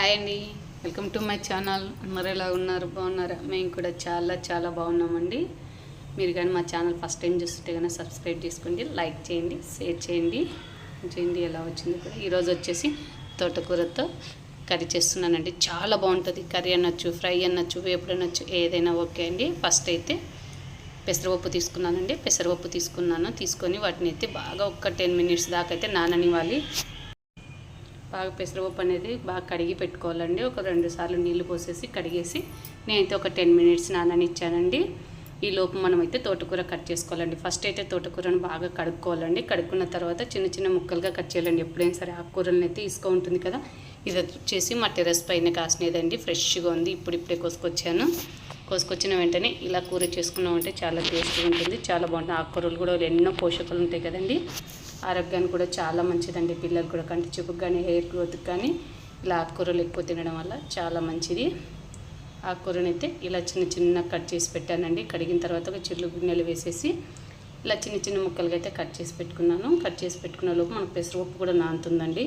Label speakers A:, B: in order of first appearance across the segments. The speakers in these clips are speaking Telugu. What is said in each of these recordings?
A: హాయ్ అండి. Welcome to my channel. అందరూ ఎలా ఉన్నారు? బాగున్నారా? మేము కూడా చాలా చాలా బాగున్నామండి. మీరు కానీ మా ఛానల్ ఫస్ట్ టైం చూస్తుంటే కానీ సబ్స్క్రైబ్ చేసుకోండి లైక్ చేయండి షేర్ చేయండి. చేయండి ఎలా వచ్చింది కూడా. ఈరోజు వచ్చేసి తోటకూరతో కర్రీ చేస్తున్నానండి. చాలా బాగుంటుంది. కర్రీ అనొచ్చు ఫ్రై అనొచ్చు వేపుడు అనొచ్చు ఏదైనా ఓకే అండి. ఫస్ట్ అయితే పెసరపప్పు తీసుకున్నానండి. పెసరపప్పు తీసుకున్నాను. తీసుకొని వాటిని అయితే బాగా ఒక టెన్ మినిట్స్ దాకా అయితే నాననివ్వాలి. బాగా పెసరపప్పు అనేది బాగా కడిగి పెట్టుకోవాలండి. ఒక రెండు సార్లు నీళ్ళు పోసేసి కడిగేసి నేనైతే ఒక టెన్ మినిట్స్ నాననిచ్చానండి. ఈ లోపు మనమైతే తోటకూర కట్ చేసుకోవాలండి. ఫస్ట్ అయితే తోటకూరను బాగా కడుక్కోవాలండి. కడుక్కున్న తర్వాత చిన్న చిన్న ముక్కలుగా కట్ చేయాలండి. ఎప్పుడైనా సరే ఆకుకూరలను అయితే ఇసుక ఉంటుంది కదా ఇది వచ్చేసి మా టెర్రస్ పైన కాసినదండి. ఫ్రెష్గా ఉంది. ఇప్పుడు ఇప్పుడే కోసుకొచ్చాను. కోసుకొచ్చిన వెంటనే ఇలా కూర చేసుకున్నామంటే చాలా టేస్ట్గా ఉంటుంది. చాలా బాగుంటుంది. ఆకుకూరలు కూడా ఎన్నో పోషకాలు ఉంటాయి కదండి. ఆరోగ్యానికి కూడా చాలా మంచిదండి. పిల్లలు కూడా కంటి చూపుకి కానీ హెయిర్ గ్రోత్కి కానీ ఇలా ఆకుకూరలు ఎక్కువ తినడం వల్ల చాలా మంచిది. ఆకుకూరని అయితే ఇలా చిన్న చిన్న కట్ చేసి పెట్టానండి. కడిగిన తర్వాత ఒక చిల్లు గిన్నెలు వేసేసి ఇలా చిన్న చిన్న ముక్కలుగా అయితే కట్ చేసి పెట్టుకున్నాను. కట్ చేసి పెట్టుకున్న లోపు మనకు పెసరపప్పు కూడా నానుతుందండి.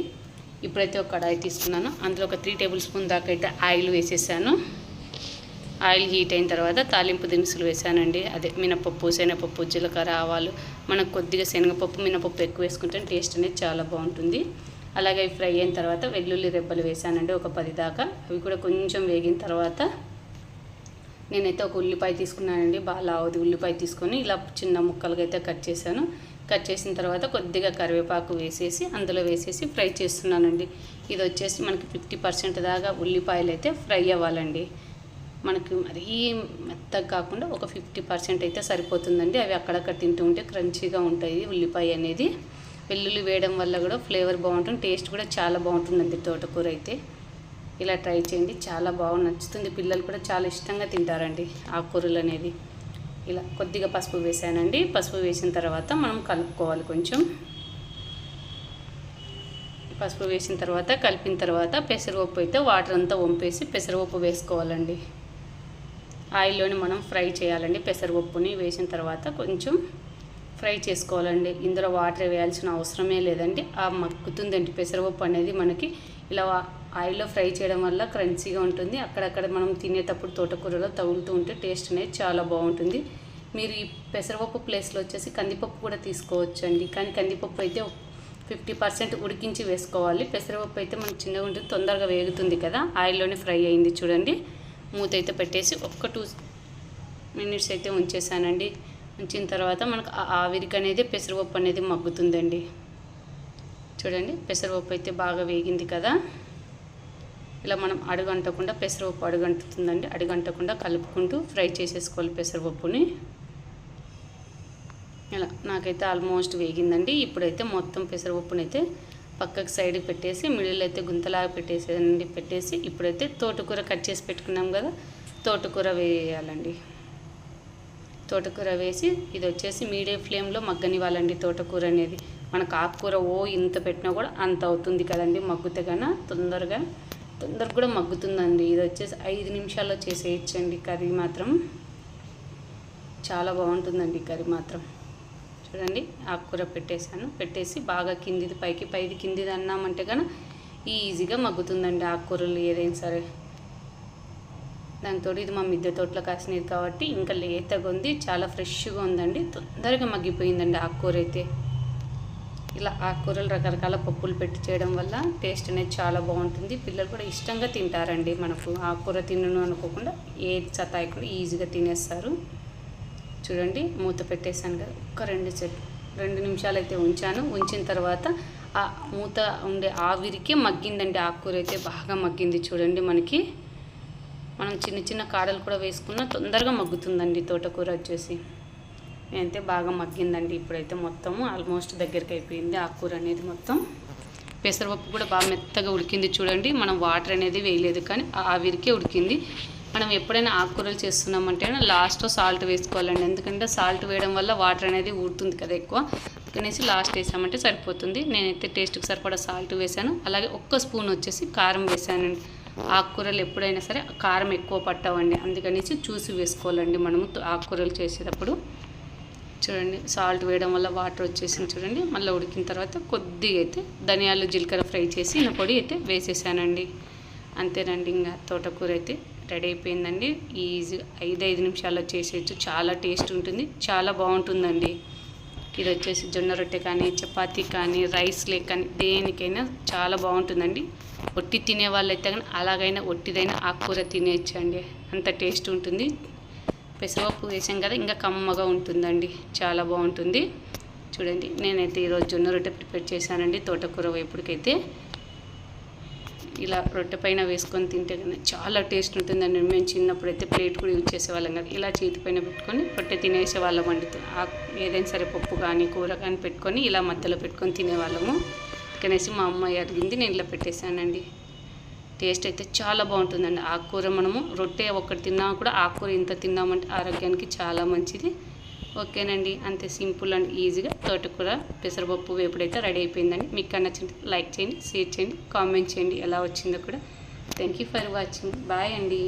A: ఇప్పుడైతే ఒక కడాయి తీసుకున్నాను. అందులో ఒక త్రీ టేబుల్ స్పూన్ దాకా అయితే ఆయిల్ వేసేసాను. ఆయిల్ హీట్ అయిన తర్వాత తాలింపు దినుసులు వేసానండి అదే మినపప్పు శనగపప్పు జీలకర్ర ఆవాలు. మనకు కొద్దిగా శనగపప్పు మినపప్పు ఎక్కువ వేసుకుంటే టేస్ట్ అనేది చాలా బాగుంటుంది. అలాగే అవి ఫ్రై అయిన తర్వాత వెల్లుల్లి రెబ్బలు వేసానండి ఒక పది దాకా. అవి కూడా కొంచెం వేగిన తర్వాత నేనైతే ఒక ఉల్లిపాయ తీసుకున్నానండి. బాగా లావుది ఉల్లిపాయ తీసుకొని ఇలా చిన్న ముక్కలుగా అయితే కట్ చేశాను. కట్ చేసిన తర్వాత కొద్దిగా కరివేపాకు వేసేసి అందులో వేసేసి ఫ్రై చేస్తున్నానండి. ఇది వచ్చేసి మనకి ఫిఫ్టీ పర్సెంట్ దాకా ఉల్లిపాయలు అయితే ఫ్రై అవ్వాలండి. మనకి మరీ మెత్తగా కాకుండా ఒక ఫిఫ్టీ పర్సెంట్ అయితే సరిపోతుందండి. అవి అక్కడక్కడ తింటూ ఉంటే క్రంచీగా ఉంటాయి ఉల్లిపాయ అనేది. వెల్లుల్లి వేయడం వల్ల కూడా ఫ్లేవర్ బాగుంటుంది. టేస్ట్ కూడా చాలా బాగుంటుందండి తోటకూర అయితే. ఇలా ట్రై చేయండి. చాలా బాగా నచ్చుతుంది. పిల్లలు కూడా చాలా ఇష్టంగా తింటారండి ఆకుకూరలు అనేది ఇలా కొద్దిగా పసుపు వేసానండి. పసుపు వేసిన తర్వాత మనం కలుపుకోవాలి కొంచెం. పసుపు వేసిన తర్వాత కలిపిన తర్వాత పెసరపప్పు అయితే వాటర్ అంతా వంపేసి పెసరపప్పు వేసుకోవాలండి. ఆయిల్లోని మనం ఫ్రై చేయాలండి. పెసరపప్పుని వేసిన తర్వాత కొంచెం ఫ్రై చేసుకోవాలండి. ఇందులో వాటర్ వేయాల్సిన అవసరమే లేదండి. ఆ మక్కుతుందండి. పెసరపప్పు అనేది మనకి ఇలా ఆయిల్లో ఫ్రై చేయడం వల్ల క్రంచీగా ఉంటుంది. అక్కడక్కడ మనం తినేటప్పుడు తోటకూరలో తగులుతూ ఉంటే టేస్ట్ అనేది చాలా బాగుంటుంది. మీరు ఈ పెసరపప్పు ప్లేస్లో వచ్చేసి కందిపప్పు కూడా తీసుకోవచ్చండి. కానీ కందిపప్పు అయితే ఫిఫ్టీ పర్సెంట్ ఉడికించి వేసుకోవాలి. పెసరపప్పు అయితే మనకు చిన్నగా ఉంటుంది తొందరగా వేగుతుంది కదా. ఆయిల్లోనే ఫ్రై అయింది చూడండి. మూత అయితే పెట్టేసి ఒక్క టూ మినిట్స్ అయితే ఉంచేసానండి. ఉంచిన తర్వాత మనకు ఆ ఆవిరికి అనేది పెసరపప్పు అనేది మగ్గుతుందండి. చూడండి పెసరపప్పు అయితే బాగా వేగింది కదా. ఇలా మనం అడుగంటకుండా పెసరపప్పు అడుగంటుతుందండి. అడుగంటకుండా కలుపుకుంటూ ఫ్రై చేసేసుకోవాలి పెసరపప్పుని. ఇలా నాకైతే ఆల్మోస్ట్ వేగిందండి. ఇప్పుడైతే మొత్తం పెసరపప్పునైతే పక్కకు సైడ్ పెట్టేసి మిడిల్ అయితే గుంతలాగా పెట్టేసేదండి పెట్టేసి ఇప్పుడైతే తోటకూర కట్ చేసి పెట్టుకున్నాం కదా తోటకూర వేయాలండి. తోటకూర వేసి ఇది వచ్చేసి మీడియం ఫ్లేమ్లో మగ్గనివ్వాలండి తోటకూర అనేది. మనకు ఆకుకూర ఓ ఇంత పెట్టినా కూడా అంత అవుతుంది కదండి మగ్గుతే కన్నా తొందరగా తొందరగా కూడా మగ్గుతుందండి. ఇది వచ్చేసి ఐదు నిమిషాల్లో చేసేయచ్చండి కర్రీ మాత్రం. చాలా బాగుంటుందండి కర్రీ మాత్రం. చూడండి ఆకుకూర పెట్టేశాను. పెట్టేసి బాగా కిందిది పైకి పైది కిందిది అన్నామంటే కనుక ఈజీగా మగ్గుతుందండి ఆకుకూరలు ఏదైనా సరే. దాంతో ఇది మా మిద్దె తోటలో కాసినది కాబట్టి ఇంకా లేతగా ఉంది చాలా ఫ్రెష్గా ఉందండి. తొందరగా మగ్గిపోయిందండి ఆకుకూర అయితే. ఇలా ఆకుకూరలు రకరకాల పప్పులు పెట్టి చేయడం వల్ల టేస్ట్ అనేది చాలా బాగుంటుంది. పిల్లలు కూడా ఇష్టంగా తింటారండి మనకు. ఆకుకూర తినను అనుకోకుండా ఏది సతాయకుండా ఈజీగా తినేస్తారు. చూడండి మూత పెట్టేశాను కదా ఒక రెండు చెట్లు రెండు నిమిషాలు అయితే ఉంచాను. ఉంచిన తర్వాత ఆ మూత ఉండే ఆవిరికి మగ్గిందండి ఆకుకూర అయితే బాగా మగ్గింది చూడండి మనకి. మనం చిన్న చిన్న కాడలు కూడా వేసుకున్న తొందరగా మగ్గుతుందండి తోటకూర వచ్చేసి. నేనైతే బాగా మగ్గిందండి ఇప్పుడైతే మొత్తము ఆల్మోస్ట్ దగ్గరికి అయిపోయింది ఆకుకూర అనేది మొత్తం. పెసరపప్పు కూడా బాగా మెత్తగా ఉడికింది చూడండి మనం వాటర్ అనేది వేయలేదు కానీ ఆవిరికే ఉడికింది. మనం ఎప్పుడైనా ఆకుకూరలు చేస్తున్నామంటే లాస్ట్లో సాల్ట్ వేసుకోవాలండి. ఎందుకంటే సాల్ట్ వేయడం వల్ల వాటర్ అనేది ఊరుతుంది కదా ఎక్కువ. అందుకనేసి లాస్ట్ వేసామంటే సరిపోతుంది. నేనైతే టేస్ట్కి సరిపడా సాల్ట్ వేసాను. అలాగే ఒక్క స్పూన్ వచ్చేసి కారం వేసానండి. ఆకుకూరలు ఎప్పుడైనా సరే కారం ఎక్కువ పట్టవండి. అందుకనేసి చూసి వేసుకోవాలండి మనము ఆకుకూరలు చేసేటప్పుడు. చూడండి సాల్ట్ వేయడం వల్ల వాటర్ వచ్చేసింది చూడండి. మళ్ళీ ఉడికిన తర్వాత కొద్దిగా అయితే ధనియాలు జీలకర్ర ఫ్రై చేసి నా పొడి అయితే వేసేసానండి. అంతేనండి ఇంకా తోటకూర అయితే. రెడీ అయిపోయిందండి. ఈజీ ఐదు ఐదు నిమిషాల్లో చేసేయచ్చు. చాలా టేస్ట్ ఉంటుంది. చాలా బాగుంటుందండి. ఇది వచ్చేసి జొన్న రొట్టె కానీ చపాతీ కానీ రైస్ లేక్ కానీ దేనికైనా చాలా బాగుంటుందండి. ఒట్టి తినే వాళ్ళైతే కానీ అలాగైనా ఒట్టిదైనా ఆకుకూర తినేయచ్చండి. అంత టేస్ట్ ఉంటుంది. పెసరపప్పు వేసాం కదా ఇంకా కమ్మగా ఉంటుందండి. చాలా బాగుంటుంది. చూడండి నేనైతే ఈరోజు జొన్న రొట్టె ప్రిపేర్ చేశానండి తోటకూర వేపుడికైతే. ఇలా రొట్టె పైన వేసుకొని తింటే కానీ చాలా టేస్ట్ ఉంటుందండి. మేము చిన్నప్పుడు అయితే ప్లేట్ కూడా యూజ్ చేసేవాళ్ళం కదా ఇలా చేతి పైన పెట్టుకొని రొట్టె తినేసేవాళ్ళం అండి. ఆ ఏదైనా సరే పప్పు కానీ కూర కానీ పెట్టుకొని ఇలా మధ్యలో పెట్టుకొని తినేవాళ్ళము. కనేసి మా అమ్మాయి అడిగింది నేను ఇలా పెట్టేశానండి. టేస్ట్ అయితే చాలా బాగుంటుందండి. ఆకుకూర మనము రొట్టె ఒక్కటి తిన్నా కూడా ఆకుకూర ఇంత తిన్నామంటే ఆరోగ్యానికి చాలా మంచిది. ఓకేనండి. అంతే సింపుల్ అండ్ ఈజీగా తోటకూర పెసరపప్పు వేపుడైతే రెడీ అయిపోయిందండి. మీకు నచ్చింది లైక్ చేయండి షేర్ చేయండి కామెంట్ చేయండి ఎలా వచ్చిందో కూడా. Thank you for watching. Bye అండి.